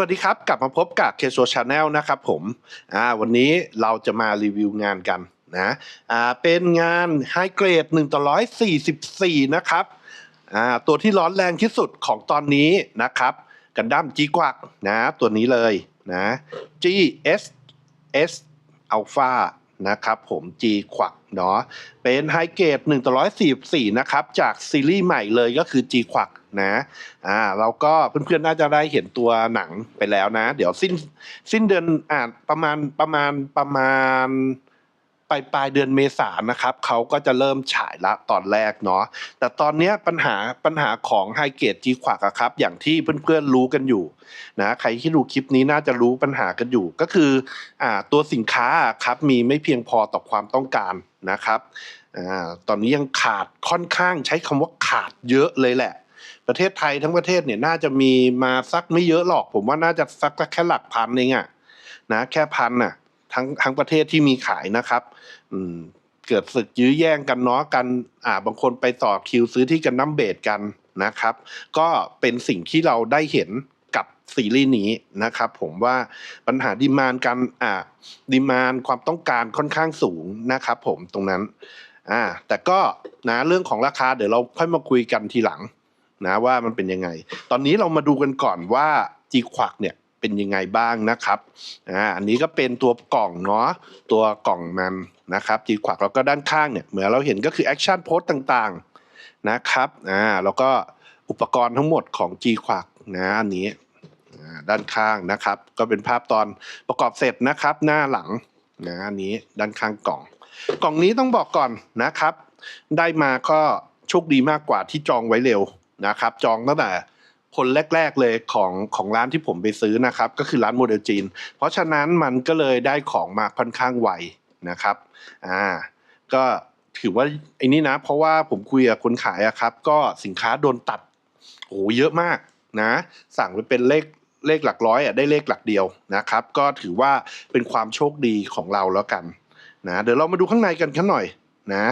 สวัสดีครับ กลับมาพบกับเคโซชาแนลนะครับผมอ่าวันนี้เราจะมารีวิวงานกันนะอ่าเป็นงานไฮเกรด1ต่อ144 นะครับอ่าตัวที่ร้อนแรงที่สุดของตอนนี้นะครับ กันดั้มจีกวักนะตัวนี้เลยนะ GS S Alpha นะครับผม G ขวัก เนาะเป็นไฮเกรด1ต่อ144 นะครับ จากซีรีส์ใหม่เลยก็คือ G ควักนะอ่าเราก็เพื่อนๆน่าจะได้เห็นตัวหนังไปแล้วนะ เดี๋ยวสิ้นสิ้นเดือนอ่าประมาณประมาณประมาณ ปลายปลายเดือนเมษานะครับเขาก็จะเริ่มฉายละตอนแรกเนาะแต่ตอนนี้ปัญหาปัญหาของไฮเกรด G ขวักครับ อย่างที่เพื่อนๆรู้กันอยู่นะใครที่ดูคลิปนี้น่าจะรู้ปัญหากันอยู่ ก็คืออ่าตัวสินค้าครับมีไม่เพียงพอต่อความต้องการนะครับอ่าตอนนี้ยังขาดค่อนข้างใช้คำว่าขาดเยอะเลยแหละประเทศไทยทั้งประเทศเนี่ยน่าจะมีมาสักไม่เยอะหรอก ผมว่าน่าจะสักแค่หลักพันเองอะนะแค่พันน่ะ ทั้งทั้งประเทศที่มีขายนะครับ อืมเกิดศึกยื้อแย่งกันเนาะกัน อ่า บางคนไปต่อคิวซื้อที่กันน้ำเบดกันนะครับ ก็เป็นสิ่งที่เราได้เห็นกับซีรีส์นี้นะครับ ผมว่าปัญหาดีมานการอ่าดีมานความต้องการค่อนข้างสูงนะครับผมตรงนั้น อ่า แต่ก็นะเรื่องของราคาเดี๋ยวเราค่อยมาคุยกันทีหลังนะว่ามันเป็นยังไง ตอนนี้เรามาดูกันก่อนว่าจีควักเนี่ย เป็นยังไงบ้างนะครับอ่าอันนี้ก็เป็นตัวกล่องเนาะตัวกล่องมันนะครับจีควักแล้วก็ด้านข้างเนี่ยเหมือนเราเห็นก็คือแอคชั่นโพสต่างๆนะครับอ่าแล้วก็อุปกรณ์ทั้งหมดของ G ควักนะอันนี้อ่าด้านข้างนะครับ ก็เป็นภาพตอนประกอบเสร็จนะครับ หน้าหลังนะอันนี้ด้านข้างกล่อง กล่องนี้ต้องบอกก่อนนะครับ ได้มาก็โชคดีมากกว่าที่จองไว้เร็วนะครับ จองตั้งแต่ คนแรก ๆเลยของของร้านที่ผมไปซื้อนะครับ ก็คือร้านโมเดลจีน เพราะฉะนั้นมันก็เลยได้ของมาค่อนข้างไวนะครับอ่าก็ถือว่าไอ้นี่นะ เพราะว่าผมคุยกับคนขายอะครับ ก็สินค้าโดนตัดโอ้โหเยอะมากนะ สั่งไปเป็นเลขเลขหลักร้อยอะได้เลขหลักเดียวนะครับ ก็ถือว่าเป็นความโชคดีของเราแล้วกันนะเดี๋ยวเรามาดูข้างในกันกันหน่อยนะ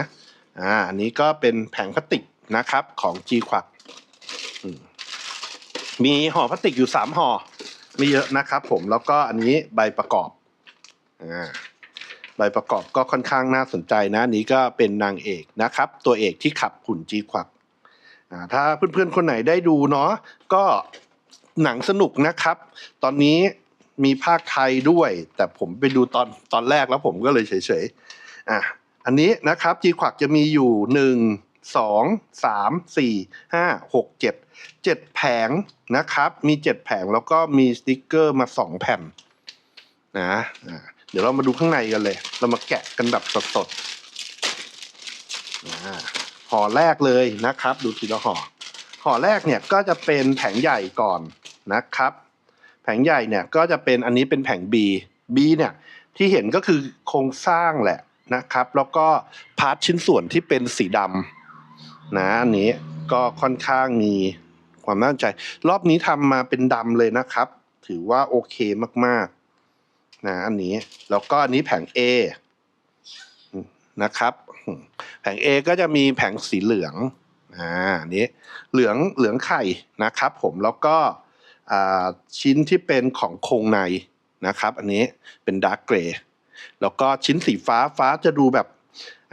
อ่าอันนี้ก็เป็นแผงพลาสติกนะครับของ G ควัก มีห่อพลาสติกอยู่สามห่อไม่เยอะนะครับผมแล้วก็อันนี้ใบประกอบอ่าใบประกอบก็ค่อนข้างน่าสนใจนะนี้ก็เป็นนางเอกนะครับ ตัวเอกที่ขับหุ่น G ควักอ่าถ้าเพื่อนๆคนไหนได้ดูเนาะก็หนังสนุกนะครับ ตอนนี้มีภาคไทยด้วย แต่ผมไปดูตอนตอนแรกแล้วผมก็เลยเฉยๆอะอันนี้นะครับจีขวักจะมีอยู่หนึ่ง สองสามสี่ห้าหกเจ็ดเจ็ดแผงนะครับ มีเจ็ดแผงแล้วก็มีสติกเกอร์มาสองแผ่นนะเดี๋ยวเรามาดูข้างในกันเลย เรามาแกะกันแบบสดๆห่อแรกเลยนะครับ ดูทีละห่อห่อแรกเนี่ยก็จะเป็นแผงใหญ่ก่อนนะครับ แผงใหญ่เนี่ยก็จะเป็นอันนี้เป็นแผง B B เนี่ยที่เห็นก็คือโครงสร้างแหละนะครับ แล้วก็พาร์ทชิ้นส่วนที่เป็นสีดำ นะอันนี้ก็ค่อนข้างมีความน่าใจ รอบนี้ทำมาเป็นดำเลยนะครับ ถือว่าโอเคมากๆนะอันนี้แล้วก็อันนี้แผง A นะครับ แผง A ก็จะมีแผงสีเหลืองอ่านี้เหลืองเหลืองไข่นะครับ ผมแล้วก็ชิ้นที่เป็นของโครงในนะครับ อันนี้เป็นดาร์กเกรย์แล้วก็ชิ้นสีฟ้าฟ้าจะดูแบบ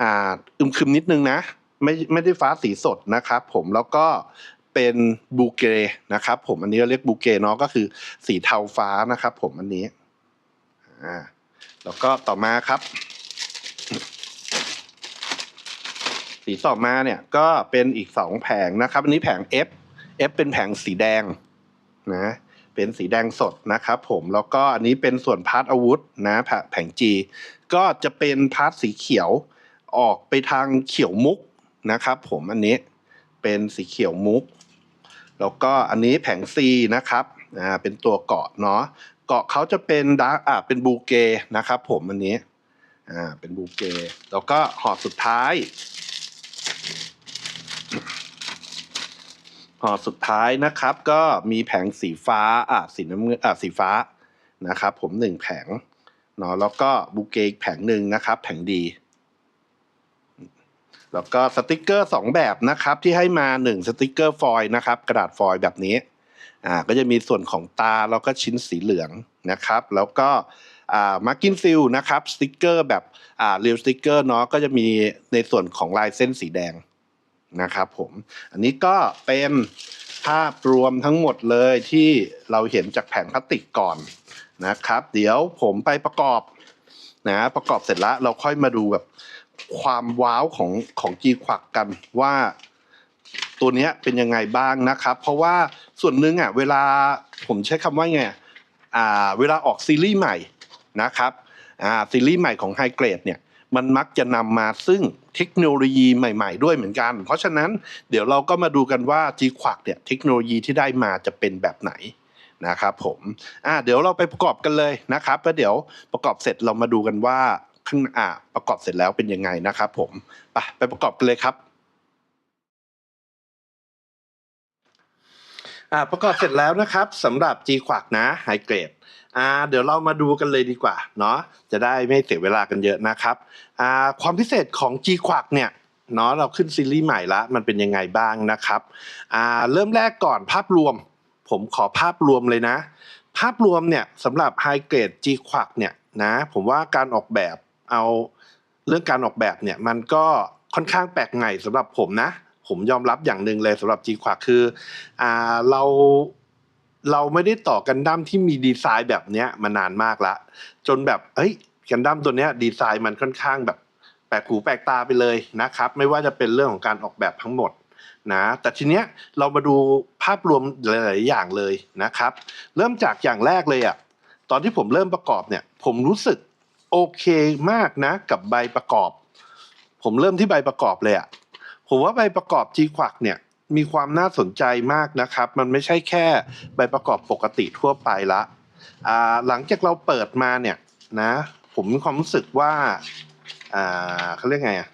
อ่าอึมครึมนิดนึงนะ ไม่ไม่ได้ฟ้าสีสดนะครับ ผมแล้วก็เป็นบูเกนะครับ ผมอันนี้เรียกบูเกเนาะก็คือสีเทาฟ้านะครับ ผมอันนี้อ่าแล้วก็ต่อมาครับ สีต่อมาเนี่ยก็เป็นอีกสองแผงนะครับ อันนี้แผง F F เป็นแผงสีแดงนะเป็นสีแดงสดนะครับผมแล้วก็อันนี้เป็นส่วนพาร์ทอาวุธนะแผแผง G ก็จะเป็นพาร์ทสีเขียวออกไปทางเขียวมุก นะครับ ผมอันนี้เป็นสีเขียวมุก แล้วก็อันนี้แผง C นะครับอ่าเป็นตัวเกาะเนาะเกาะเขาจะเป็นดาร์กอ่าเป็นบูเกนะครับ ผมอันนี้อ่าเป็นบูเกแล้วก็ห่อสุดท้ายห่อสุดท้ายนะครับ ก็มีแผงสีฟ้าอะสีน้ำเงินอะสีฟ้านะครับ ผมหนึ่งแผงเนาะแล้วก็บูเกอีกแผงหนึ่งนะครับ แผงดี แล้วก็สติกเกอร์สองแบบนะครับที่ให้มาหนึ่งสติกเกอร์ฟอยล์นะครับกระดาษฟอยล์แบบนี้อ่าก็จะมีส่วนของตาแล้วก็ชิ้นสีเหลืองนะครับ แล้วก็อ่ามาร์กินฟิลนะครับสติกเกอร์แบบอ่าเรียลสติกเกอร์เนาะก็จะมีในส่วนของลายเส้นสีแดงนะครับผมอันนี้ก็เป็นภาพรวมทั้งหมดเลยที่เราเห็นจากแผงพลาสติกก่อนนะครับ เดี๋ยวผมไปประกอบนะประกอบเสร็จแล้วเราค่อยมาดูแบบ ความว้าวของของจีควักกันว่าตัวเนี้ยเป็นยังไงบ้างนะครับ เพราะว่าส่วนหนึ่งอะเวลาผมใช้คำว่าไงอะอ่าเวลาออกซีรีส์ใหม่นะครับอ่าซีรีส์ใหม่ของไฮเกรดเนี่ยมันมักจะนำมาซึ่งเทคโนโลยีใหม่ ๆ ด้วยเหมือนกัน เพราะฉะนั้นเดี๋ยวเราก็มาดูกันว่า G ควักเนี่ยเทคโนโลยีที่ได้มาจะเป็นแบบไหนนะครับผมอ่าเดี๋ยวเราไปประกอบกันเลยนะครับแล้วเดี๋ยวประกอบเสร็จเรามาดูกันว่า ข้างอ่าประกอบเสร็จแล้วเป็นยังไงนะครับผมไปไปประกอบกันเลยครับอ่าประกอบเสร็จแล้วนะครับสำหรับ G ขวักนะไฮเกรดอ่าเดี๋ยวเรามาดูกันเลยดีกว่าเนาะจะได้ไม่เสียเวลากันเยอะนะครับอ่าความพิเศษของ G ขวักเนี่ยเนาะเราขึ้นซีรีส์ใหม่ละมันเป็นยังไงบ้างนะครับอ่าเริ่มแรกก่อนภาพรวม ผมขอภาพรวมเลยนะ ภาพรวมเนี่ยสำหรับไฮเกรด G ขวักเนี่ยนะผมว่าการออกแบบ เอาเรื่องการออกแบบเนี่ยมันก็ค่อนข้างแปลกใหม่สำหรับผมนะ ผมยอมรับอย่างหนึ่งเลยสำหรับ G ขวักคืออ่าเราเราไม่ได้ต่อกันดั้มที่มีดีไซน์แบบเนี้ยมานานมากละ จนแบบเฮ้ยกันดั้มตัวเนี้ยดีไซน์มันค่อนข้างแบบแปลกหูแปลกตาไปเลยนะครับ ไม่ว่าจะเป็นเรื่องของการออกแบบทั้งหมดนะแต่ทีเนี้ยเรามาดูภาพรวมหลาย ๆ อย่างเลยนะครับ เริ่มจากอย่างแรกเลยอะ่ะตอนที่ผมเริ่มประกอบเนี่ย ผมรู้สึก โอเคมากนะ กับใบประกอบ ผมเริ่มที่ใบประกอบเลยอะ่ะผมว่าใบประกอบ G ขวักเนี่ยมีความน่าสนใจมากนะครับ มันไม่ใช่แค่ใบประกอบปกติทั่วไปละหลังจากเราเปิดมาเนี่ยนะผมมีความรู้สึกว่าเขาเรียกไงอะ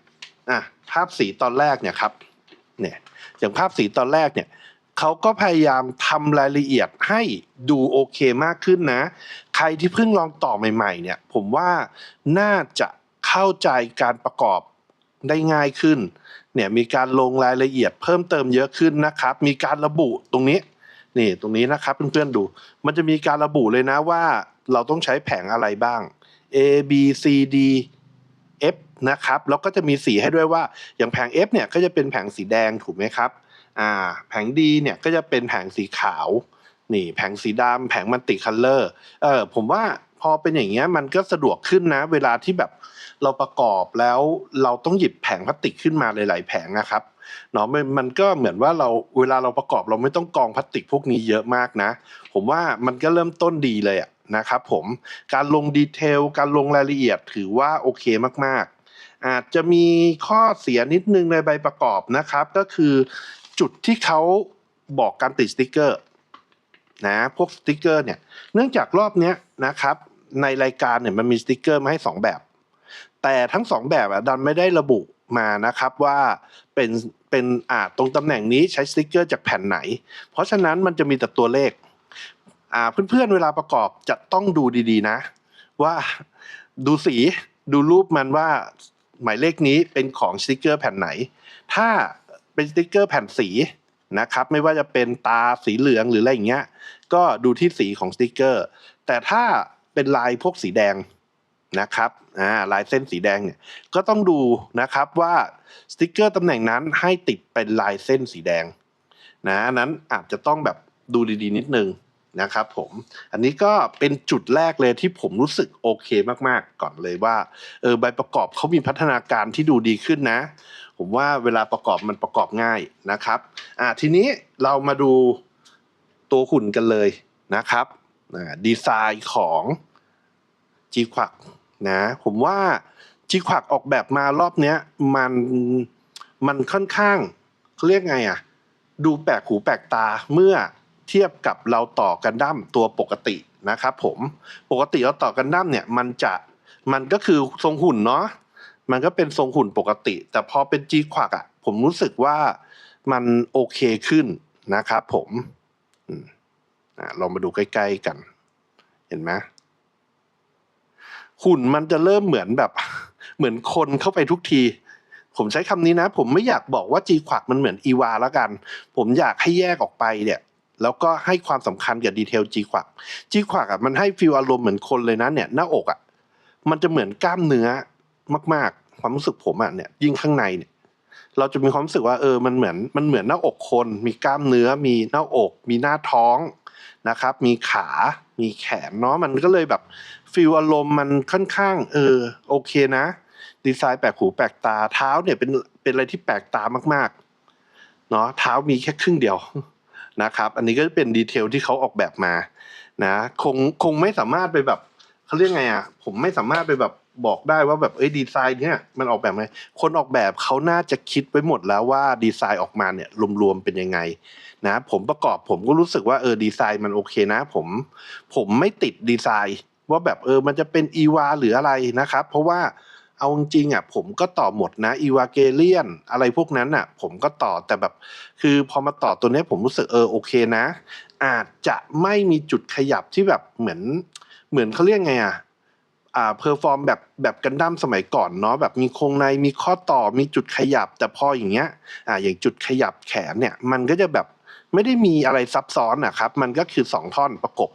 อะภาพสีตอนแรกเนี่ยครับเนี่ยอย่างภาพสีตอนแรกเนี่ย เขาก็พยายามทำรายละเอียดให้ดูโอเคมากขึ้นนะ ใครที่เพิ่งลองต่อใหม่ๆเนี่ย ผมว่าน่าจะเข้าใจการประกอบได้ง่ายขึ้น เนี่ยมีการลงรายละเอียดเพิ่มเติมเยอะขึ้นนะครับ มีการระบุตรงนี้นี่ตรงนี้นะครับเพื่อนๆดู มันจะมีการระบุเลยนะว่าเราต้องใช้แผงอะไรบ้าง A B C D F นะครับ แล้วก็จะมีสีให้ด้วยว่าอย่างแผง F เนี่ยก็จะเป็นแผงสีแดงถูกไหมครับ อ่าแผง D เนี่ยก็จะเป็นแผงสีขาวนี่แผงสีดำแผงมันติคัลเลอร์เออผมว่าพอเป็นอย่างเงี้ยมันก็สะดวกขึ้นนะ เวลาที่แบบเราประกอบแล้วเราต้องหยิบแผงพลาสติกขึ้นมาหลายๆแผงนะครับเนาะมันมันก็เหมือนว่าเราเวลาเราประกอบเราไม่ต้องกองพลาสติกพวกนี้เยอะมากนะ ผมว่ามันก็เริ่มต้นดีเลยอะนะครับผมการลงดีเทลการลงรายละเอียดถือว่าโอเคมากๆ อาจจะมีข้อเสียนิดนึงในใบประกอบนะครับ ก็คือ จุดที่เขาบอกการติดสติกเกอร์นะพวกสติกเกอร์เนี่ยเนื่องจากรอบเนี้ยนะครับ ในรายการเนี่ยมันมีสติกเกอร์มาให้สองแบบ แต่ทั้งสองแบบอะดันไม่ได้ระบุมานะครับว่าเป็นเป็นอ่าตรงตำแหน่งนี้ใช้สติกเกอร์จากแผ่นไหน เพราะฉะนั้นมันจะมีแต่ตัวเลขอ่าเพื่อนๆเวลาประกอบจะต้องดูดีๆนะ ว่าดูสีดูรูปมันว่าหมายเลขนี้เป็นของสติกเกอร์แผ่นไหน ถ้า เป็นสติกเกอร์แผ่นสีนะครับ ไม่ว่าจะเป็นตาสีเหลืองหรืออะไรอย่างเงี้ย ก็ดูที่สีของสติกเกอร์ แต่ถ้าเป็นลายพวกสีแดงนะครับอ่าลายเส้นสีแดงเนี่ยก็ต้องดูนะครับว่าสติกเกอร์ตำแหน่งนั้นให้ติดเป็นลายเส้นสีแดงนะนั้นอาจจะต้องแบบดูดีๆนิดนึงนะครับผมอันนี้ก็เป็นจุดแรกเลยที่ผมรู้สึกโอเคมากๆก่อนเลยว่าเออใบประกอบเขามีพัฒนาการที่ดูดีขึ้นนะ ผมว่าเวลาประกอบมันประกอบง่ายนะครับอ่าทีนี้เรามาดูตัวหุ่นกันเลยนะครับดีไซน์ของ G ขวักนะผมว่า G ขวักออกแบบมารอบเนี้ยมันมันค่อนข้างเขาเรียกไงอะดูแปลกหูแปลกตาเมื่อเทียบกับเราต่อกันดั้มตัวปกตินะครับผมปกติเราต่อกันดั้มเนี่ยมันจะมันก็คือทรงหุ่นเนาะ มันก็เป็นทรงหุ่นปกติ แต่พอเป็น G ขวักอะ ผมรู้สึกว่ามันโอเคขึ้นนะครับผมอืมอะลองมาดูใกล้ ๆกัน เห็นไหมหุ่นมันจะเริ่มเหมือนแบบ เหมือนคนเข้าไปทุกที ผมใช้คำนี้นะ ผมไม่อยากบอกว่าจีขวักมันเหมือนอีวาแล้วกัน ผมอยากให้แยกออกไปเนี่ยแล้วก็ให้ความสำคัญกับดีเทลจีขวักจีขวักอะมันให้ฟีลอารมณ์เหมือนคนเลยนะเนี่ยหน้าอกอะมันจะเหมือนกล้ามเนื้อมาก ความรู้สึกผมอะเนี่ยยิ่งข้างในเนี่ย เราจะมีความรู้สึกว่าเออมันเหมือนมันเหมือนหน้าอกคน มีกล้ามเนื้อ มีหน้าอก มีหน้าท้องนะครับ มีขา มีแขนเนาะมันก็เลยแบบฟีลอารมณ์มันค่อนข้าง เออโอเคนะ ดีไซน์แปลกหูแปลกตาเท้าเนี่ยเป็นเป็นอะไรที่แปลกตามากๆเนาะเท้ามีแค่ครึ่งเดียวนะครับ อันนี้ก็เป็นดีเทลที่เขาออกแบบมา นะ คงคงไม่สามารถไปแบบเขาเรียกไงอะผมไม่สามารถไปแบบ บอกได้ว่าแบบเอ้ยดีไซน์เนี่ยมันออกแบบไงคนออกแบบเขาน่าจะคิดไว้หมดแล้วว่าดีไซน์ออกมาเนี่ยรวมๆเป็นยังไงนะผมประกอบผมก็รู้สึกว่าเออดีไซน์มันโอเคนะ ผม ผมไม่ติดดีไซน์ ว่าแบบเออมันจะเป็นอีวาหรืออะไรนะครับ เพราะว่าเอาจริงๆอะผมก็ต่อหมดนะอีวาเกเลียนอะไรพวกนั้นอะ ผมก็ต่อแต่แบบ คือพอมาต่อตัวนี้ผมรู้สึกเออโอเคนะ อาจจะไม่มีจุดขยับที่แบบเหมือน เหมือนเขาเรียกไงอะ อ่าเพอร์ฟอร์มแบบแบบกันดั้มสมัยก่อนเนาะแบบมีโครงในมีข้อต่อมีจุดขยับ แต่พออย่างเงี้ยอ่าอย่างจุดขยับแขนเนี่ย มันก็จะแบบไม่ได้มีอะไรซับซ้อนนะครับ มันก็คือสองท่อนประกบ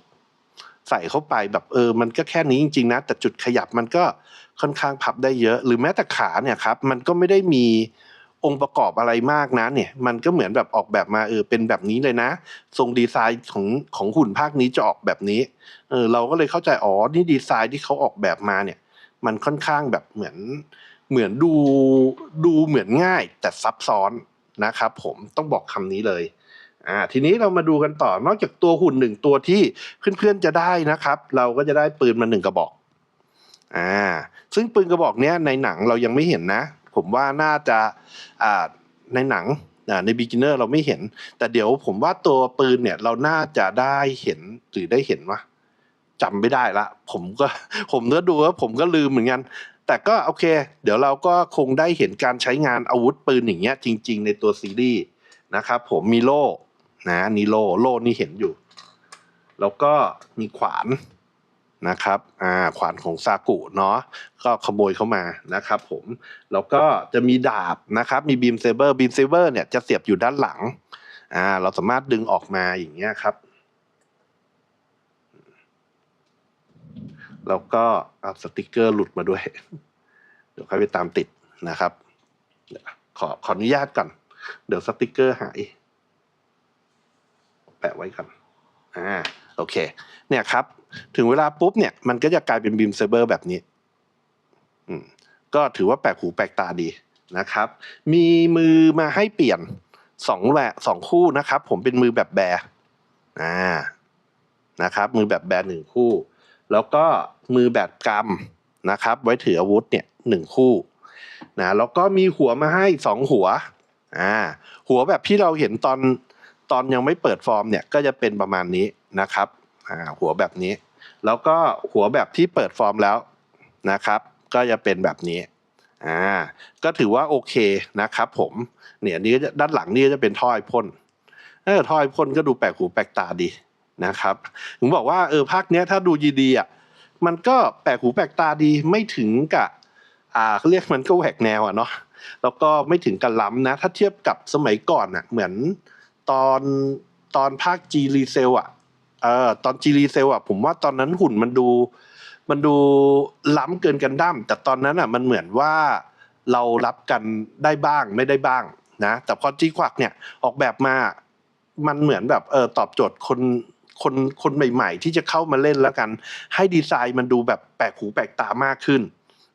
ใส่เข้าไปแบบเออ มันก็แค่นี้จริงๆนะแต่จุดขยับมันก็ค่อนข้างพับได้เยอะ หรือแม้แต่ขาเนี่ยครับ มันก็ไม่ได้มี องค์ประกอบอะไรมากนะเนี่ย มันก็เหมือนแบบออกแบบมาเออเป็นแบบนี้เลยนะ ทรงดีไซน์ของของหุ่นภาคนี้จะออกแบบนี้เออเราก็เลยเข้าใจอ๋อนี่ดีไซน์ที่เขาออกแบบมาเนี่ย มันค่อนข้างแบบเหมือนเหมือนดูดูเหมือนง่ายแต่ซับซ้อนนะครับผมต้องบอกคำนี้เลยอ่าทีนี้เรามาดูกันต่อนอกจากตัวหุ่นหนึ่งตัวที่เพื่อนๆจะได้นะครับ เราก็จะได้ปืนมาหนึ่งกระบอกอ่าซึ่งปืนกระบอกเนี้ยในหนังเรายังไม่เห็นนะ ผมว่าน่าจะในหนังใน beginner เราไม่เห็น แต่เดี๋ยวผมว่าตัวปืนเนี่ยเราน่าจะได้เห็นหรือได้เห็นวะจำไม่ได้ละ ผมก็ผมก็ดูว่าผมก็ลืมเหมือนกัน แต่ก็โอเค เดี๋ยวเราก็คงได้เห็นการใช้งานอาวุธปืนอย่างเงี้ยจริง ๆ ในตัวซีรีส์นะครับผมมีโล่นะนี่โล่โล่นี่เห็นอยู่ แล้วก็มีขวาน นะครับอ่าขวานของซากุเนาะก็ขโมยเข้ามานะครับผมแล้วก็จะมีดาบนะครับมีบีมเซเบอร์บีมเซเบอร์เนี่ยจะเสียบอยู่ด้านหลังอ่าเราสามารถดึงออกมาอย่างเงี้ยครับแล้วก็เอาสติกเกอร์หลุดมาด้วย เดี๋ยวใค่อยไปตามติดนะครับขอขออนุญาตก่อน เดี๋ยวสติกเกอร์หาย แปะไว้ก่อนอ่าโอเค เนี่ยครับ ถึงเวลาปุ๊บเนี่ยมันก็จะกลายเป็นบีมเซเบอร์แบบนี้ก็ถือว่าแปลกหูแปลกตาดีนะครับ มีมือมาให้เปลี่ยนสองแหวสองคู่นะครับ ผมเป็นมือแบบแบร์อ่านะครับ มือแบบแบร์หนึ่งคู่ แล้วก็มือแบบกำนะครับ ไว้ถืออาวุธเนี่ยหนึ่งคู่นะแล้วก็มีหัวมาให้สองหัวอ่าหัวแบบที่เราเห็นตอนตอนยังไม่เปิดฟอร์มเนี่ยก็จะเป็นประมาณนี้นะครับอ่าหัวแบบนี้ แล้วก็หัวแบบที่เปิดฟอร์มแล้วนะครับ ก็จะเป็นแบบนี้อ่าก็ถือว่าโอเคนะครับผมเนี่ยนี่ก็จะด้านหลังนี่จะเป็นท่อไอพ่นเออท่อไอพ่นก็ดูแปลกหูแปลกตาดีนะครับผมบอกว่าเออภาคเนี้ยถ้าดูดีๆอะมันก็แปลกหูแปลกตาดีไม่ถึงกับอ่าเขาเรียกมันก็แหวกแนวอะเนาะแล้วก็ไม่ถึงกับล้ำนะ ถ้าเทียบกับสมัยก่อนอะเหมือนตอนตอนภาคจีรีเซลอะ เออตอนจีรีเซลอะผมว่าตอนนั้นหุ่นมันดู มันดูล้ำเกินกันดั้มแต่ตอนนั้นอะมันเหมือนว่าเรารับกันได้บ้างไม่ได้บ้างนะแต่พอจีควักเนี่ยออกแบบมามันเหมือนแบบเออตอบโจทย์คนคนคนใหม่ ๆ ที่จะเข้ามาเล่นแล้วกัน ให้ดีไซน์มันดูแบบแปลกหูแปลกตามากขึ้น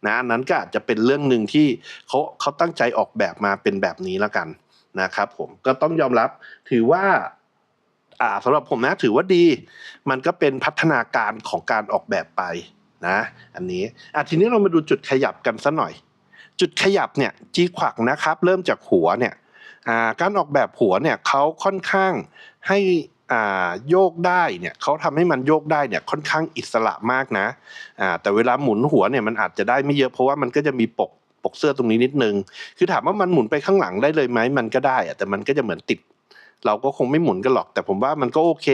นะนั้นก็อาจจะเป็นเรื่องหนึ่งที่เขาเขาตั้งใจออกแบบมาเป็นแบบนี้แล้วกันนะครับผมก็ต้องยอมรับถือว่า สำหรับผมนะถือว่าดี มันก็เป็นพัฒนาการของการออกแบบไปนะ อันนี้อะทีนี้เรามาดูจุดขยับกันสัหน่อย จุดขยับเนี่ยจีขวักนะครับ เริ่มจากหัวเนี่ยการออกแบบหัวเนี่ยเขาค่อนข้างให้โยกได้เนี่ยเขาทำให้มันโยกได้เนี่ยค่อนข้างอิสระมากนะแต่เวลาหมุนหัวเนี่ยมันอาจจะได้ไม่เยอะเพราะว่ามันก็จะมีปกปกเสื้อตรงนี้นิดนึง คือถามว่ามันหมุนไปข้างหลังได้เลยไหมมันก็ได้อะแต่มันก็จะเหมือนติด เราก็คงไม่หมุนกันหรอก แต่ผมว่ามันก็โอเค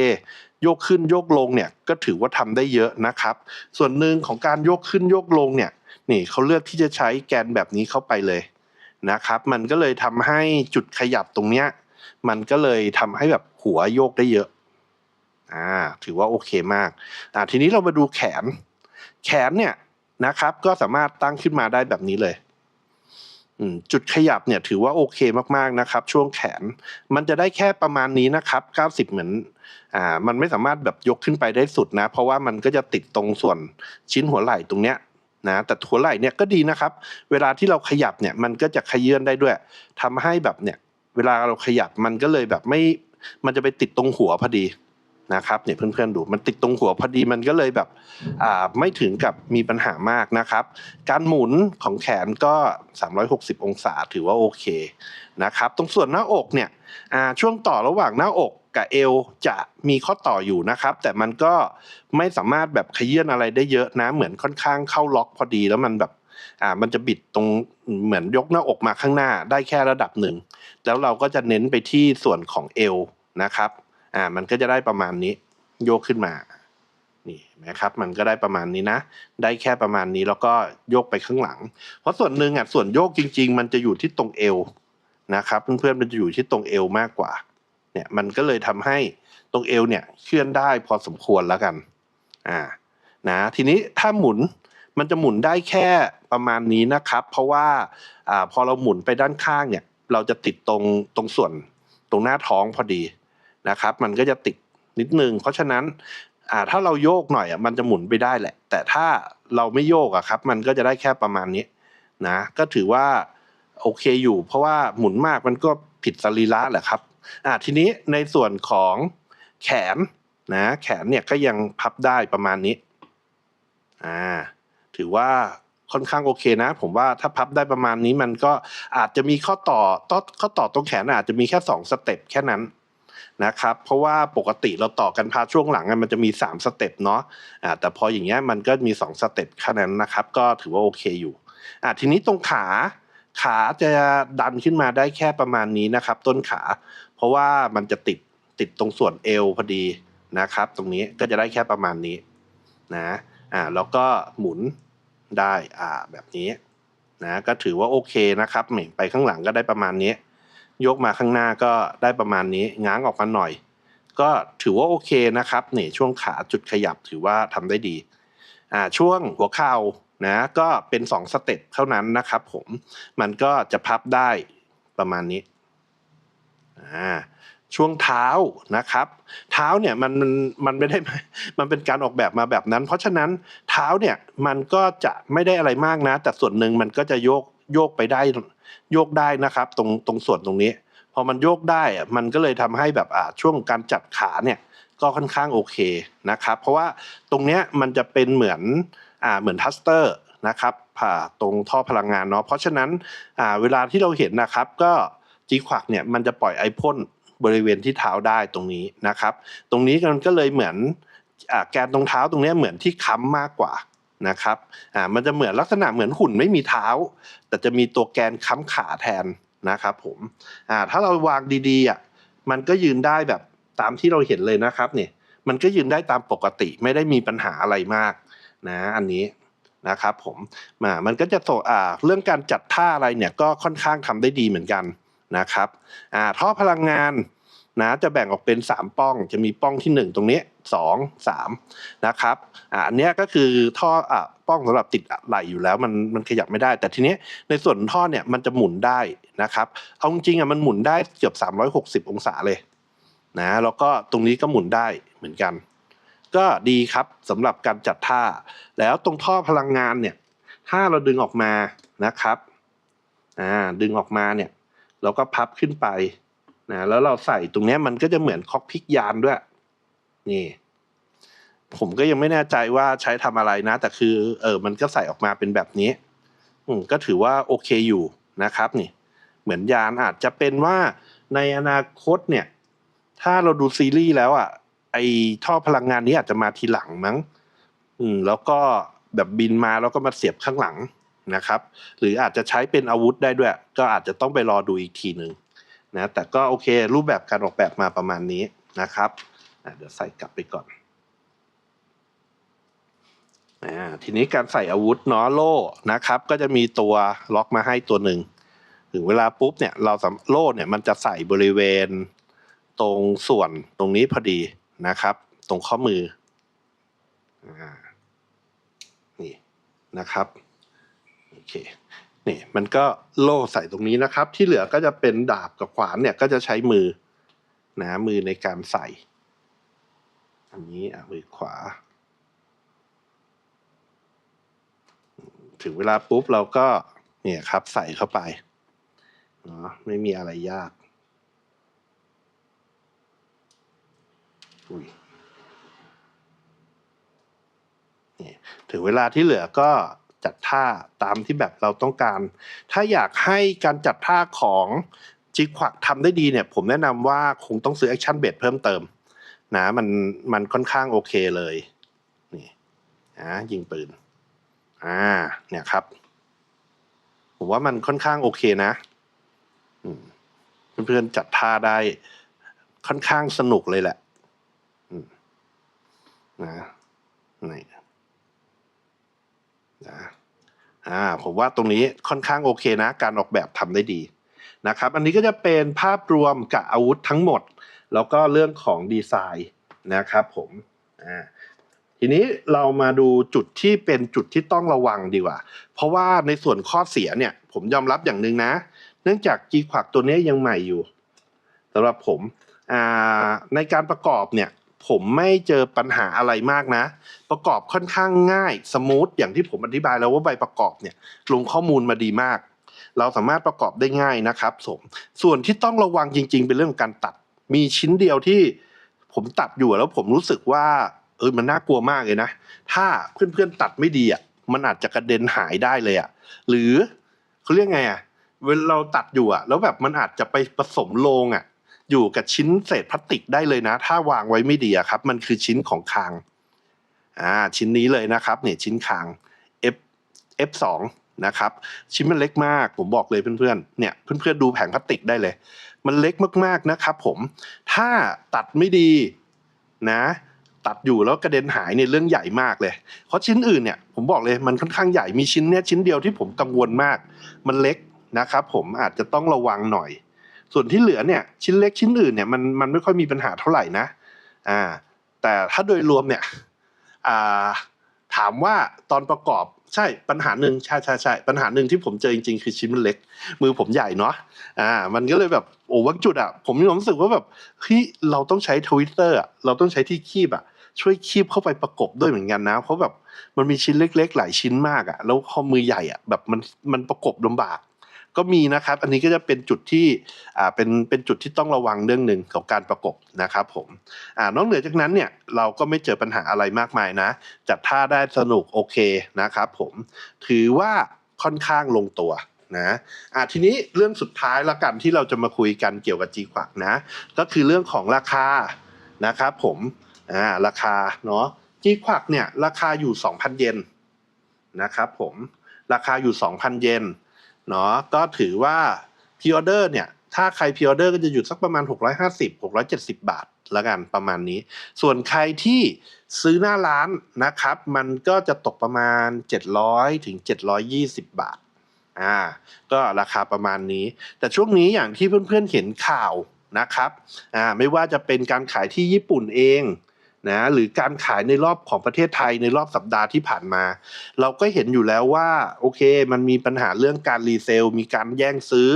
โยกขึ้นโยกลงเนี่ยก็ถือว่าทำได้เยอะนะครับ ส่วนหนึ่งของการโยกขึ้นโยกลงเนี่ยนี่เขาเลือกที่จะใช้แกนแบบนี้เข้าไปเลยนะครับ มันก็เลยทำให้จุดขยับตรงเนี้ยมันก็เลยทำให้แบบหัวโยกได้เยอะอ่าถือว่าโอเคมากอ่าทีนี้เรามาดูแขน แขนเนี่ยนะครับ ก็สามารถตั้งขึ้นมาได้แบบนี้เลย จุดขยับเนี่ยถือว่าโอเคมากๆนะครับ ช่วงแขน มันจะได้แค่ประมาณนี้นะครับ 90 เหมือนอ่ามันไม่สามารถแบบยกขึ้นไปได้สุดนะ เพราะว่ามันก็จะติดตรงส่วนชิ้นหัวไหล่ตรงเนี้ยนะแต่หัวไหล่เนี่ยก็ดีนะครับ เวลาที่เราขยับเนี่ยมันก็จะขยื่นได้ด้วยทำให้แบบเนี่ย เวลาเราขยับมันก็เลยแบบไม่มันจะไปติดตรงหัวพอดี นะครับเนี่ยเพื่อนๆดูมันติดตรงหัวพอดีมันก็เลยแบบไม่ถึงกับมีปัญหามากนะครับ การหมุนของแขนก็ 360 องศาถือว่าโอเคนะครับ ตรงส่วนหน้าอกเนี่ยช่วงต่อระหว่างหน้าอกกับเอวจะมีข้อต่ออยู่นะครับ แต่มันก็ไม่สามารถแบบขยื่นอะไรได้เยอะนะ เหมือนค่อนข้างเข้าล็อกพอดีแล้วมันแบบอ่ามันจะบิดตรงเหมือนยกหน้าอกมาข้างหน้าได้แค่ระดับหนึ่งแล้วเราก็จะเน้นไปที่ส่วนของเอวนะครับ อ่ามันก็จะได้ประมาณนี้โยกขึ้นมานี่นะครับมันก็ได้ประมาณนี้นะ ได้แค่ประมาณนี้แล้วก็โยกไปข้างหลัง เพราะส่วนหนึ่งอะส่วนโยกจริง ๆ มันจะอยู่ที่ตรงเอวนะครับเพื่อนๆมันจะอยู่ที่ตรงเอวมากกว่าเนี่ยมันก็เลยทำให้ตรงเอวเนี่ยเคลื่อนได้พอสมควรแล้วกันอ่านะทีนี้ถ้าหมุนมันจะหมุนได้แค่ประมาณนี้นะครับ เพราะว่าอ่าพอเราหมุนไปด้านข้างเนี่ย เราจะติดตรงตรงส่วนตรงหน้าท้องพอดี นะครับ มันก็จะติดนิดนึง เพราะฉะนั้นอ่าถ้าเราโยกหน่อยอะมันจะหมุนไปได้แหละ แต่ถ้าเราไม่โยกอะครับ มันก็จะได้แค่ประมาณนี้นะก็ถือว่าโอเคอยู่ เพราะว่าหมุนมากมันก็ผิดสรีระแหละครับอ่าทีนี้ในส่วนของแขนนะแขนเนี่ยก็ยังพับได้ประมาณนี้อ่าถือว่าค่อนข้างโอเคนะ ผมว่าถ้าพับได้ประมาณนี้มันก็อาจจะมีข้อต่อต่อข้อต่อตรงแขนอาจจะมีแค่สองสเต็ปแค่นั้น นะครับเพราะว่าปกติเราต่อกันพาช่วงหลังมันจะมีสามสเต็ปเนาะแต่พออย่างเงี้ยมันก็มีสองสเต็ปแค่นั้นนะครับ ก็ถือว่าโอเคอยู่ทีนี้ตรงขาขาจะดันขึ้นมาได้แค่ประมาณนี้นะครับ ต้นขา เพราะว่ามันจะติดติดตรงส่วนเอวพอดีนะครับ ตรงนี้ก็จะได้แค่ประมาณนี้นะอ่าแล้วก็หมุนได้อ่าแบบนี้นะก็ถือว่าโอเคนะครับเหม่งไปข้างหลังก็ได้ประมาณนี้ ยกมาข้างหน้าก็ได้ประมาณนี้ง้างออกมาหน่อย ก็ถือว่าโอเคนะครับนี่ช่วงขาจุดขยับถือว่าทำได้ดีอ่าช่วงหัวเข่านะก็เป็นสองสเต็ปเท่านั้นนะครับผมมันก็จะพับได้ประมาณนี้อ่าช่วงเท้านะครับ เท้าเนี่ยมันมันมันไม่ได้มันเป็นการออกแบบมาแบบนั้น เพราะฉะนั้นเท้าเนี่ยมันก็จะไม่ได้อะไรมากนะ แต่ส่วนหนึ่งมันก็จะโยกโยกไปได้ โยกได้นะครับตรงตรงส่วนตรงนี้ พอมันโยกได้อะมันก็เลยทำให้แบบอ่าช่วงการจัดขาเนี่ยก็ค่อนข้างโอเคนะครับเพราะว่าตรงเนี้ยมันจะเป็นเหมือนอ่าเหมือนทัสเตอร์นะครับผ่าตรงท่อพลังงานเนาะเพราะฉะนั้นอ่าเวลาที่เราเห็นนะครับก็จีควักเนี่ยมันจะปล่อยไอพ่นบริเวณที่เท้าได้ตรงนี้นะครับ ตรงนี้มันก็เลยเหมือนอแกนตรงเท้าตรงเนี้ยเหมือนที่ค้ำมากกว่า นะครับอ่ามันจะเหมือนลักษณะเหมือนหุ่นไม่มีเท้า แต่จะมีตัวแกนค้ำขาแทนนะครับผมอ่าถ้าเราวางดีๆอะมันก็ยืนได้แบบตามที่เราเห็นเลยนะครับเนี่ยมันก็ยืนได้ตามปกติไม่ได้มีปัญหาอะไรมากนะอันนี้นะครับผมอ่ามันก็จะโตอ่าเรื่องการจัดท่าอะไรเนี่ยก็ค่อนข้างทำได้ดีเหมือนกันนะครับอ่าท่อพลังงาน นะจะแบ่งออกเป็น 3 ป้องจะมีป้องที่ 1 ตรงนี้ 2 3 นะครับอ่าอันนี้ก็คือท่ออ่าป้องสำหรับติดไหลอยู่แล้วมันมันขยับไม่ได้ แต่ทีเนี้ยในส่วนท่อเนี่ยมันจะหมุนได้นะครับเอาจริงอะมันหมุนได้เกือบ 360 องศาเลยนะแล้วก็ตรงนี้ก็หมุนได้เหมือนกัน ก็ดีครับสำหรับการจัดท่า แล้วตรงท่อพลังงานเนี่ยถ้าเราดึงออกมานะครับอ่าดึงออกมาเนี่ยเราก็พับขึ้นไป นะแล้วเราใส่ตรงนี้มันก็จะเหมือนคอกพิกยานด้วย นี่ ผมก็ยังไม่แน่ใจว่าใช้ทำอะไรนะ แต่คือ เออ มันก็ใส่ออกมาเป็นแบบนี้ อืมก็ถือว่าโอเคอยู่นะครับ นี่ เหมือนยานอาจจะเป็นว่าในอนาคตเนี่ย ถ้าเราดูซีรีส์แล้วอะไอท่อพลังงานนี้อาจจะมาทีหลังมั้ง อืม แล้วก็แบบบินมาแล้วก็มาเสียบข้างหลังนะครับ หรืออาจจะใช้เป็นอาวุธได้ด้วย ก็อาจจะต้องไปรอดูอีกทีหนึ่ง นะแต่ก็โอเครูปแบบการออกแบบมาประมาณนี้นะครับเดี๋ยวใส่กลับไปก่อนอทีนี้การใส่อาวุธเนาะโล่นะครับ ก็จะมีตัวล็อกมาให้ตัวหนึ่งถึงเวลาปุ๊บเนี่ยเราสามโล่เนี่ยมันจะใส่บริเวณตรงส่วนตรงนี้พอดีนะครับ ตรงข้อมือนี่นะครับโอเค นี่มันก็โล่ใส่ตรงนี้นะครับ ที่เหลือก็จะเป็นดาบกับขวานเนี่ยก็จะใช้มือนะมือในการใส่ อันนี้อะมือขวา ถึงเวลาปุ๊บเราก็เนี่ยครับใส่เข้าไปเนาะไม่มีอะไรยากอุ้ยถึงเวลาที่เหลือก็ จัดท่าตามที่แบบเราต้องการ ถ้าอยากให้การจัดท่าของจิกควักทำได้ดีเนี่ย ผมแนะนำว่าคงต้องซื้อแอคชั่นเบดเพิ่มเติมนะมันมันค่อนข้างโอเคเลยนี่นะยิงปืนอ่าเนี่ยครับ ผมว่ามันค่อนข้างโอเคนะเพื่อนๆจัดท่าได้ค่อนข้างสนุกเลยแหละนะนี่ นะอ่าผมว่าตรงนี้ค่อนข้างโอเคนะ การออกแบบทำได้ดีนะครับ อันนี้ก็จะเป็นภาพรวมกับอาวุธทั้งหมด แล้วก็เรื่องของดีไซน์นะครับผมอ่าทีนี้เรามาดูจุดที่เป็นจุดที่ต้องระวังดีกว่า เพราะว่าในส่วนข้อเสียเนี่ย ผมยอมรับอย่างหนึ่งนะ เนื่องจากจีขวักตัวนี้ยังใหม่อยู่สำหรับผมในการประกอบเนี่ย ผมไม่เจอปัญหาอะไรมากนะ ประกอบค่อนข้างง่ายสมูทอย่างที่ผมอธิบายแล้วว่าใบประกอบเนี่ยลงข้อมูลมาดีมาก เราสามารถประกอบได้ง่ายนะครับสมส่วนที่ต้องระวังจริง ๆ เป็นเรื่องของการตัด มีชิ้นเดียวที่ผมตัดอยู่แล้วผมรู้สึกว่าเออมันน่ากลัวมากเลยนะ ถ้าเพื่อนๆตัดไม่ดีอะมันอาจจะกระเด็นหายได้เลยอะหรือเขาเรียกไงอะเวลาเราตัดอยู่อะ แล้วแบบมันอาจจะไปผสมโลงอะ อยู่กับชิ้นเศษพลาสติกได้เลยนะ ถ้าวางไว้ไม่ดีครับ มันคือชิ้นของคางอ่าชิ้นนี้เลยนะครับเนี่ยชิ้นคาง F F2 นะครับ ชิ้นมันเล็กมากผมบอกเลยเพื่อนๆเนี่ยเพื่อนๆดูแผงพลาสติกได้เลย มันเล็กมากๆนะครับผมถ้าตัดไม่ดีนะตัดอยู่แล้วกระเด็นหายเนี่ยเรื่องใหญ่มากเลย เพราะชิ้นอื่นเนี่ยผมบอกเลยมันค่อนข้างใหญ่มีชิ้นเนี้ยชิ้นเดียวที่ผมกังวลมาก มันเล็กนะครับผมอาจจะต้องระวังหน่อย ส่วนที่เหลือเนี่ยชิ้นเล็กชิ้นอื่นเนี่ยมันมันไม่ค่อยมีปัญหาเท่าไหร่นะอ่าแต่ถ้าโดยรวมเนี่ยอ่าถามว่าตอนประกอบใช่ปัญหาหนึ่งใช่ใช่ใช่ปัญหาหนึ่งที่ผมเจอจริงๆ คือชิ้นมันเล็ก มือผมใหญ่เนาะอ่า มันก็เลยแบบโอ้บางจุดอะผมมีความรู้สึกว่าแบบเฮ้ยเราต้องใช้ทวิตเตอร์อะเราต้องใช้ที่คีบอะช่วยคีบเข้าไปประกบด้วยเหมือนกันนะ เพราะแบบมันมีชิ้นเล็ก ๆ หลายชิ้นมากอะ แล้วข้อมือใหญ่อะแบบมันมันประกบลำบาก ก็มีนะครับ อันนี้ก็จะเป็นจุดที่อ่าเป็นเป็นจุดที่ต้องระวังเรื่องหนึ่งของการประกบนะครับผมอ่านอกเหนือจากนั้นเนี่ยเราก็ไม่เจอปัญหาอะไรมากมายนะ จัดท่าได้สนุกโอเคนะครับผมถือว่าค่อนข้างลงตัวนะอ่าทีนี้เรื่องสุดท้ายละกันที่เราจะมาคุยกันเกี่ยวกับจีขวักนะ ก็คือเรื่องของราคานะครับผมอ่าราคาเนาะจีขวักเนี่ยราคาอยู่ 2,000 เยนนะครับผมราคาอยู่ 2,000 เยน เนาะก็ถือว่าพิออเดอร์เนี่ยถ้าใครพิออเดอร์ก็จะอยู่สักประมาณ 650 670 บาทละกันประมาณนี้ ส่วนใครที่ซื้อหน้าร้านนะครับ มันก็จะตกประมาณ 700ถึง720 บาทอ่าก็ราคาประมาณนี้ แต่ช่วงนี้อย่างที่เพื่อนๆเห็นข่าวนะครับอ่าไม่ว่าจะเป็นการขายที่ญี่ปุ่นเอง นะหรือการขายในรอบของประเทศไทยในรอบสัปดาห์ที่ผ่านมา เราก็เห็นอยู่แล้วว่าโอเค มันมีปัญหาเรื่องการรีเซล มีการแย่งซื้อ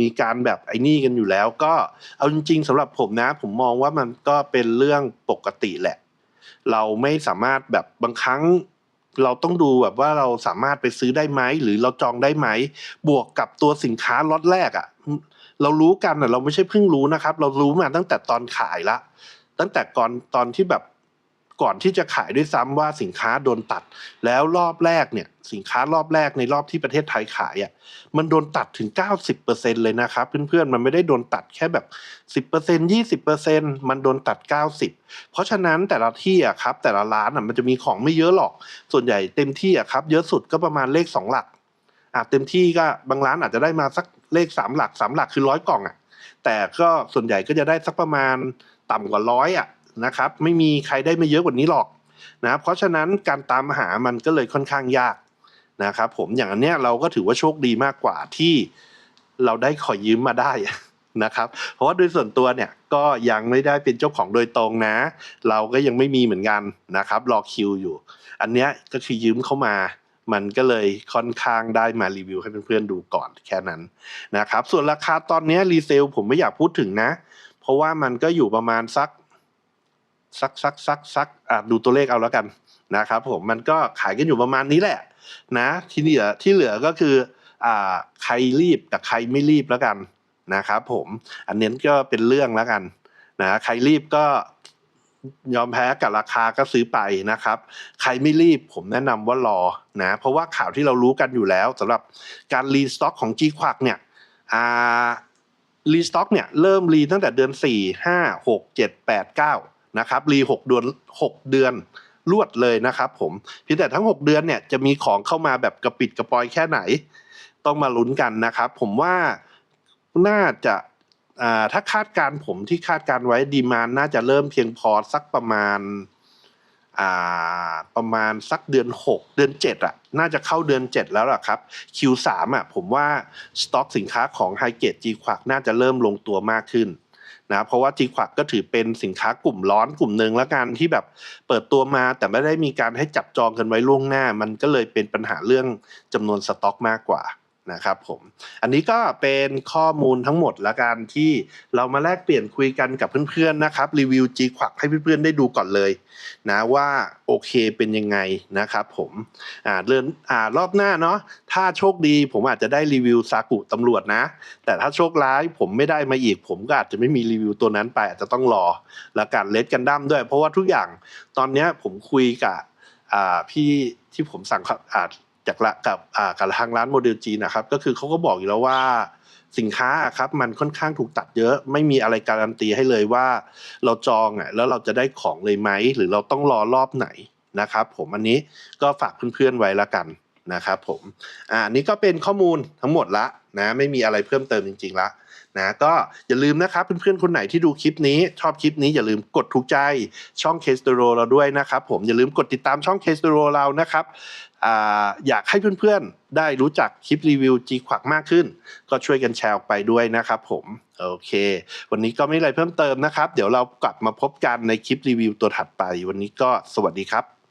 มีการแบบไอ้นี่กันอยู่แล้ว ก็เอาจริง ๆสำหรับผมนะ ผมมองว่ามันก็เป็นเรื่องปกติแหละ เราไม่สามารถแบบบางครั้งเราต้องดูแบบว่าเราสามารถไปซื้อได้ไหมหรือเราจองได้ไหม บวกกับตัวสินค้าล็อตแรกอะ่ะ เรารู้กันอะ เราไม่ใช่เพิ่งรู้นะครับ เรารู้มาตั้งแต่ตอนขายละ ตั้งแต่ก่อนตอนที่แบบก่อนที่จะขายด้วยซ้ำว่าสินค้าโดนตัด แล้วรอบแรกเนี่ย สินค้ารอบแรกในรอบที่ประเทศไทยขายอะมันโดนตัดถึง 90%เลยนะครับเพื่อนๆมันไม่ได้โดนตัดแค่แบบ 10% 20%มันโดนตัด 90 เพราะฉะนั้นแต่ละที่อะครับ แต่ละร้านอะมันจะมีของไม่เยอะหรอก ส่วนใหญ่เต็มที่อะครับ เยอะสุดก็ประมาณเลขสองหลักอะเต็มที่ก็บางร้านอาจจะได้มาสักเลขสามหลักสามหลักคือร้อยกล่องอะแต่ก็ส่วนใหญ่ก็จะได้สักประมาณ ต่ำกว่าร้อยอะนะครับ ไม่มีใครได้ม่เยอะกว่านี้หรอกนะเพราะฉะนั้นการตามหามันก็เลยค่อนข้างยากนะครับ ผมอย่างอันเนี้ยเราก็ถือว่าโชคดีมากกว่าที่เราได้ขอยืมมาได้นะครับ เพราะว่าโดยส่วนตัวเนี่ยก็ยังไม่ได้เป็นเจ้าของโดยตรงนะ เราก็ยังไม่มีเหมือนกันนะครับ รอคิวอยู่ อันเนี้ยก็คือยืมเข้ามา มันก็เลยค่อนข้างได้มารีวิวให้เพื่อนๆดูก่อนแค่นั้นนะครับ ส่วนราคาตอนนี้รีเซลผมไม่อยากพูดถึงนะ เพราะว่ามันก็อยู่ประมาณสักสักสักสักสักอะดูตัวเลขเอาแล้วกันนะครับผมมันก็ขายกันอยู่ประมาณนี้แหละ นะที่เหลือที่เหลือก็คืออ่าใครรีบกับใครไม่รีบแล้วกันนะครับผมอันนี้ก็เป็นเรื่องแล้วกันนะใครรีบก็ยอมแพ้กับราคาก็ซื้อไปนะครับ ใครไม่รีบผมแนะนำว่ารอนะเพราะว่าข่าวที่เรารู้กันอยู่แล้วสำหรับการรีสต็อกของ G ควักเนี่ยอ่า รีสต็อกเนี่ยเริ่มรีตั้งแต่เดือน 4 5 6 7 8 9นะครับรี6เดือน6 เดือนรวดเลยนะครับผมเพียงแต่ทั้ง 6 เดือนเนี่ยจะมีของเข้ามาแบบกระปิดกระปอยแค่ไหน ต้องมาลุ้นกันนะครับ ผมว่าน่าจะาถ้าคาดการณ์ผมที่คาดการไว้ดีมานน่าจะเริ่มเพียงพอสักประมาณ ประมาณสักเดือน 6 เดือน7อะน่าจะเข้าเดือน 7 แล้วล่ะครับ Q3 อะผมว่าสต็อกสินค้าของไฮเกตจีควักน่าจะเริ่มลงตัวมากขึ้นนะเพราะว่าจีควักก็ถือเป็นสินค้ากลุ่มร้อนกลุ่มหนึ่งแล้วกันที่แบบเปิดตัวมาแต่ไม่ได้มีการให้จับจองกันไว้ล่วงหน้า มันก็เลยเป็นปัญหาเรื่องจำนวนสต็อกมากกว่า นะครับผมอันนี้ก็เป็นข้อมูลทั้งหมดละกันที่เรามาแลกเปลี่ยนคุยกันกับเพื่อนๆนะครับรีวิวจีควักให้เพื่อนๆได้ดูก่อนเลย นะว่าโอเคเป็นยังไงนะครับผมอ่าเดือนอ่ารอบหน้าเนาะถ้าโชคดีผมอาจจะได้รีวิวซากุตำรวจนะ แต่ถ้าโชคร้ายผมไม่ได้มาอีก ผมก็อาจจะไม่มีรีวิวตัวนั้นไปอาจจะต้องรอแล้วกันเลดกันดั้มด้วย เพราะว่าทุกอย่างตอนนี้ผมคุยกับอ่าพี่ที่ผมสั่งครับอ่า จากละกับอ่ากับทางร้านโมเดลจีนะครับ ก็คือเขาก็บอกอยู่แล้วว่าสินค้าครับมันค่อนข้างถูกตัดเยอะ ไม่มีอะไรการันตีให้เลยว่า เราจองอะแล้วเราจะได้ของเลยไหมหรือเราต้องรอรอบไหนนะครับ ผมอันนี้ก็ฝากเพื่อนๆไว้ละกันนะครับผมอ่าอันนี้ก็เป็นข้อมูลทั้งหมดละนะไม่มีอะไรเพิ่มเติมจริงๆละ นะก็อย่าลืมนะครับเพื่อนๆคนไหนที่ดูคลิปนี้ชอบคลิปนี้อย่าลืมกดถูกใจช่องเคสตโรเราด้วยนะครับผมอย่าลืมกดติดตามช่องเคสตโรเรานะครับออยากให้เพื่อนๆได้รู้จักคลิปรีวิว G ขวักมากขึ้น ก็ช่วยกันแชร์ออกไปด้วยนะครับผมโอเค วันนี้ก็ไม่มีอะไรเพิ่มเติมนะครับ เดี๋ยวเรากลับมาพบกันในคลิปรีวิวตัวถัดไป วันนี้ก็สวัสดีครับ